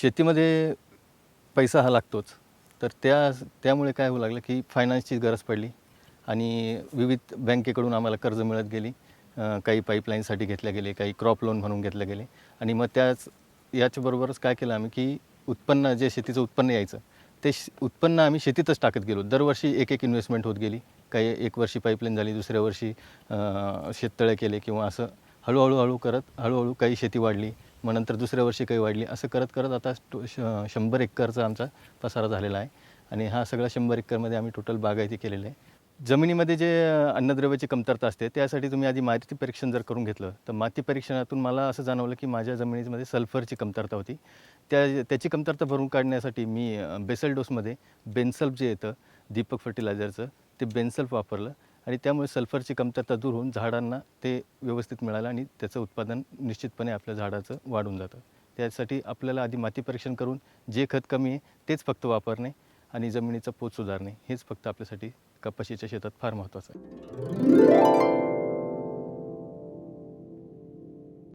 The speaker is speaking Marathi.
शेतीमध्ये पैसा हा लागतोच. तर त्या त्यामुळे काय होऊ लागलं की फायनान्सची गरज पडली आणि विविध बँकेकडून आम्हाला कर्ज मिळत गेली. काही पाईपलाईनसाठी घेतल्या गेले काही क्रॉप लोन म्हणून घेतले गेले. आणि मग त्याच याच्याबरोबरच काय केलं आम्ही की उत्पन्न जे शेतीचं उत्पन्न यायचं ते उत्पन्न आम्ही शेतीतच टाकत गेलो. दरवर्षी एक एक इन्व्हेस्टमेंट होत गेली. काही एक वर्षी पाईपलाईन झाली दुसऱ्या वर्षी शेततळे केले किंवा असं हळूहळू हळू करत हळूहळू काही शेती वाढली. मग नंतर दुसऱ्या वर्षी काही वाढली. असं करत करत आता टो- श- शंभर एकरचा आमचा पसारा झालेला आहे. आणि हा सगळा शंभर एकरमध्ये आम्ही टोटल बागायती केलेलं आहे. जमिनीमध्ये जे अन्नद्रव्याची कमतरता असते त्यासाठी तुम्ही आधी माती परीक्षण जर करून घेतलं तर माती परीक्षणातून मला असं जाणवलं की माझ्या जमिनीमध्ये सल्फरची कमतरता होती. त्या त्याची कमतरता भरून काढण्यासाठी मी बेसल डोसमध्ये बेन्सल्फ जे येतं दीपक फर्टिलायझरचं ते बेन्सल्फ वापरलं. आणि त्यामुळे सल्फरची कमतरता दूर होऊन झाडांना ते व्यवस्थित मिळालं आणि त्याचं उत्पादन निश्चितपणे आपल्या झाडाचं वाढून जातं. त्यासाठी आपल्याला आधी माती परीक्षण करून जे खत कमी आहे तेच फक्त वापरणे आणि जमिनीचा पोत सुधारणे हेच फक्त आपल्यासाठी कपाशीच्या शेतात फार महत्त्वाचं आहे.